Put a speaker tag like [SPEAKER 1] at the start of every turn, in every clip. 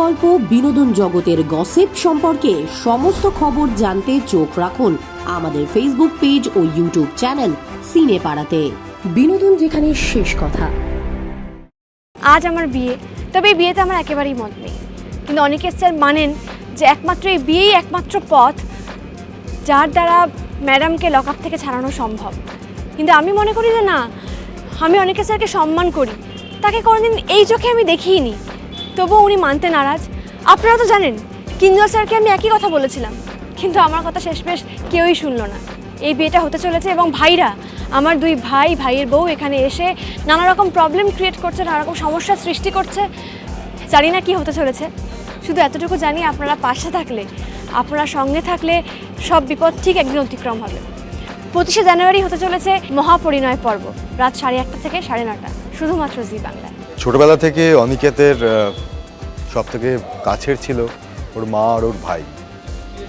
[SPEAKER 1] গল্প, বিনোদন জগতের গসিপ সম্পর্কে সমস্ত খবর জানতে চোখ রাখুন আমাদের ফেসবুক পেজ ও ইউটিউব চ্যানেল সিনে পাড়াতে বিনোদন যেখানে শেষ কথা।
[SPEAKER 2] আজ আমার বিয়ে, তবে এই বিয়েতে আমার একেবারেই মত নেই। কিন্তু অনেকে স্যার মানেন যে একমাত্র এই বিয়েই একমাত্র পথ যার দ্বারা ম্যাডামকে লক আপ থেকে ছাড়ানো সম্ভব। কিন্তু আমি মনে করি যে না, আমি অনেকে স্যারকে সম্মান করি। তাকে কোনোদিন এই চোখে আমি দেখিনি। তবুও উনি মানতে নারাজ। আপনারা তো জানেন কিঞ্জল স্যারকে আমি একই কথা বলেছিলাম। কিন্তু আমার কথা শেষ শেষমেশ কেউই শুনল না। এই বিয়েটা হতে চলেছে এবং ভাইরা, আমার দুই ভাই, ভাইয়ের বউ এখানে এসে নানা রকম প্রবলেম ক্রিয়েট করছে নানা রকম সমস্যার সৃষ্টি করছে। জানি না কি হতে চলেছে। শুধু এতটুকু জানি, আপনারা পাশে থাকলে, আপনারা সঙ্গে থাকলে সব বিপদ ঠিক একদিন অতিক্রম হবে। পঁচিশে জানুয়ারি হতে চলেছে মহাপরিণয় পর্ব, রাত সাড়ে আটটা থেকে সাড়ে নটা শুধুমাত্র জি বাংলায়।
[SPEAKER 3] ছোটবেলা থেকে অনিকেতের সব থেকে কাছের ছিল ওর মা আর ওর ভাই।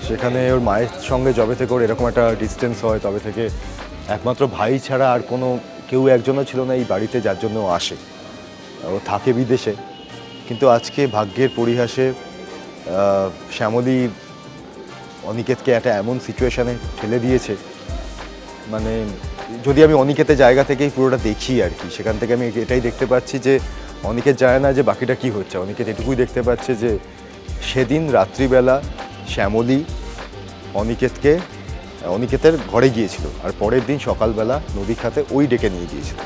[SPEAKER 3] সেখানে ওর মায়ের সঙ্গে যবে থেকে ওর এরকম একটা ডিস্টেন্স হয়, তবে থেকে একমাত্র ভাই ছাড়া আর কোনো, কেউ একজনও ছিল না এই বাড়িতে যার জন্য আসে। ও থাকে বিদেশে। কিন্তু আজকে ভাগ্যের পরিহাসে শ্যামলী অনিকেতকে একটা এমন সিচুয়েশানে ফেলে দিয়েছে। মানে যদি আমি অনিকেতের জায়গা থেকেই পুরোটা দেখি আর কি, সেখান থেকে আমি এটাই দেখতে পাচ্ছি যে অনিকেত জানে না যে বাকিটা কি হচ্ছে। অনিকেত এটুকুই দেখতে পাচ্ছে যে সেদিন রাত্রিবেলা শ্যামলী অনিকেতকে, অনিকেতের ঘরে গিয়েছিল আর পরের দিন সকালবেলা নদী খাতে ওই ডেকে নিয়ে গিয়েছিল।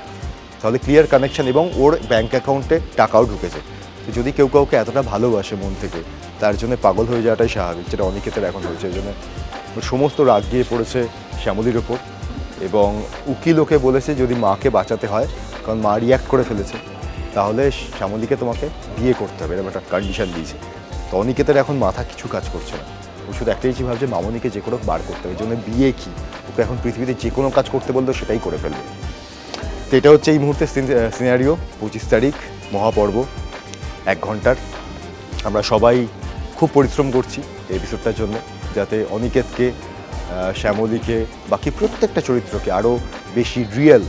[SPEAKER 3] তাহলে ক্লিয়ার কানেকশন এবং ওর ব্যাঙ্ক অ্যাকাউন্টে টাকাও ঢুকেছে। তো যদি কেউ কাউকে এতটা ভালোবাসে মন থেকে, তার জন্য পাগল হয়ে যাওয়াটাই স্বাভাবিক, যেটা অনিকেতের এখন হয়েছে। এই জন্য সমস্ত রাগ গিয়ে পড়েছে শ্যামলীর ওপর। এবং উকিল ওকে বলেছে যদি মাকে বাঁচাতে হয়, কারণ মা রিয়াক্ট করে ফেলেছে, তাহলে শ্যামলীকে তোমাকে বিয়ে করতে হবে, এরকম একটা কন্ডিশন দিয়েছে। তো অনিকেতের এখন মাথা কিছু কাজ করছে না। ও শুধু একটাই যে ভাবছে, মামনিকে যে কোনো বার করতে হবে জন্য বিয়ে কি? ওকে এখন পৃথিবীতে যে কোনো কাজ করতে বললেও সেটাই করে ফেলবে। তো এটা হচ্ছে এই মুহূর্তে সিনারিও পঁচিশ তারিখ, মহাপর্ব, এক ঘণ্টার। আমরা সবাই খুব পরিশ্রম করছি এই এপিসোডটার জন্য, যাতে অনিকেতকে শ্যামলীকে বাকি প্রত্যেকটা চরিত্রকে আরও বেশি রিয়েল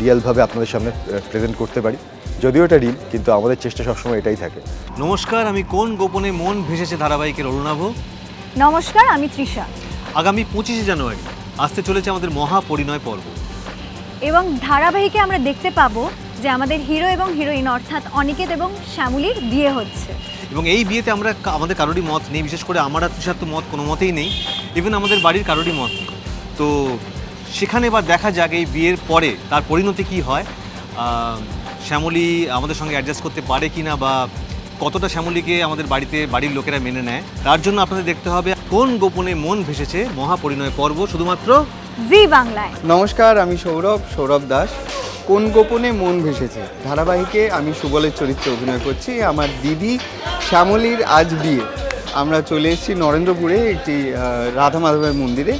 [SPEAKER 3] রিয়েলভাবে আপনাদের সামনে প্রেজেন্ট করতে পারি। যদিও এটা রিল কিন্তু আমাদের চেষ্টা সবসময় এটাই থাকে।
[SPEAKER 4] নমস্কার আমি কোন গোপনে মন ভেসেছে ধারাবাহিকের অরুণাভ?
[SPEAKER 2] নমস্কার আমি তৃষা।
[SPEAKER 4] আগামী পঁচিশে জানুয়ারি আসতে চলেছে আমাদের মহাপরিণয় পর্ব।
[SPEAKER 5] এবং ধারাবাহিকে আমরা দেখতে পাবো যে আমাদের হিরো এবং হিরোইন অর্থাৎ অনিকেত এবং শ্যামলীর বিয়ে হচ্ছে।
[SPEAKER 4] এবং এই বিয়েতে আমরা আমাদের কারোরই মত নেই বিশেষ করে আমার আর তুষার তো মত কোনো মতেই নেই ইভেন আমাদের বাড়ির কারোরই মত নেই। তো সেখানে বা দেখা যাক এই বিয়ের পরে তার পরিণতি কি হয়। শ্যামলী আমাদের সঙ্গে অ্যাডজাস্ট করতে পারে কি না বা কতটা শ্যামলীকে আমাদের বাড়িতে বাড়ির লোকেরা মেনে নেয় তার জন্য আপনাদের দেখতে হবে কোন গোপনে মন ভেসেছে মহাপরিণয় পর্ব শুধুমাত্র
[SPEAKER 5] জি বাংলায়।
[SPEAKER 6] নমস্কার আমি সৌরভ সৌরভ দাস। কোন গোপনে মন ভেসেছে? ধারাবাহিকে আমি সুবলের চরিত্রে অভিনয় করছি, আমার দিদি শ্যামলীর আজ বিয়ে। আমরা চলে এসেছি নরেন্দ্রপুরে, একটি রাধা মাধবের মন্দিরে।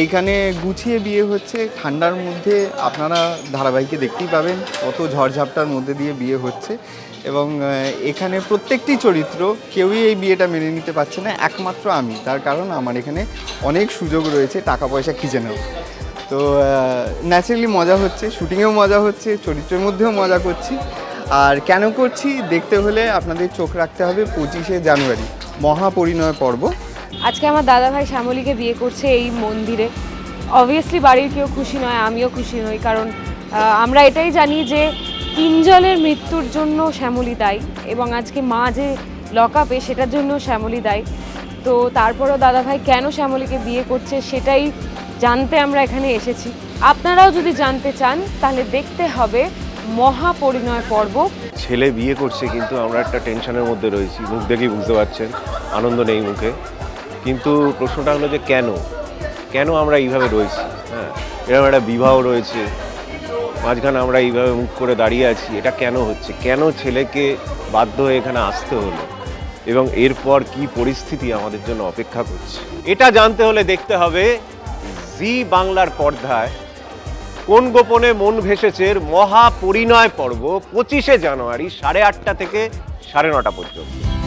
[SPEAKER 6] এইখানে গুছিয়ে বিয়ে হচ্ছে। ঠান্ডার মধ্যে আপনারা ধারাবাহিকে দেখতেই পাবেন কত ঝড়ঝাপটার মধ্যে দিয়ে বিয়ে হচ্ছে। এবং এখানে প্রত্যেকটি চরিত্র কেউই এই বিয়েটা মেনে নিতে পারছে না, একমাত্র আমি। তার কারণ আমার এখানে অনেক সুযোগ রয়েছে, টাকা পয়সা খিচে নেওয়া তো ন্যাচারালি মজা হচ্ছে শুটিংয়েও মজা হচ্ছে, চরিত্রের মধ্যেও মজা করছি। আর কেন করছি, দেখতে হলে আপনাদের চোখ রাখতে হবে পঁচিশে জানুয়ারি, মহাপরিণয় পর্ব।
[SPEAKER 7] আজকে আমার দাদা ভাই শ্যামলীকে বিয়ে করছে এই মন্দিরে। অবভিয়াসলি বাড়ির কেউ খুশি নয়, আমিও খুশি নই, কারণ আমরা এটাই জানি যে কিঞ্জলের মৃত্যুর জন্য শ্যামলী দায়ী এবং আজকে মা যে লক আপে সেটার জন্য শ্যামলী দায়ী। তো তারপরও দাদা ভাই কেন শ্যামলীকে বিয়ে করছে সেটাই জানতে আমরা এখানে এসেছি। আপনারাও যদি জানতে চান, তাহলে দেখতে হবে মহাপরিণয় পর্ব।
[SPEAKER 8] ছেলে বিয়ে করছে, কিন্তু আমরা একটা টেনশনের মধ্যে রয়েছি। মুখ দেখেই বুঝতে পারছেন, আনন্দ নেই মুখে। কিন্তু প্রশ্নটা হলো যে কেন? কেন আমরা এইভাবে রয়েছি? হ্যাঁ এরকম একটা বিবাহ রয়েছে, মাঝখানে আমরা এইভাবে মুখ করে দাঁড়িয়ে আছি, এটা কেন হচ্ছে? কেন ছেলেকে বাধ্য হয়ে এখানে আসতে হলো? এবং এরপর কি পরিস্থিতি আমাদের জন্য অপেক্ষা করছে? এটা জানতে হলে দেখতে হবে জি বাংলার পর্দায়। কোন গোপনে মন ভেসেছে মহাপরিণয় পর্ব? পঁচিশে জানুয়ারি সাড়ে আটটা থেকে সাড়ে নটা পর্যন্ত।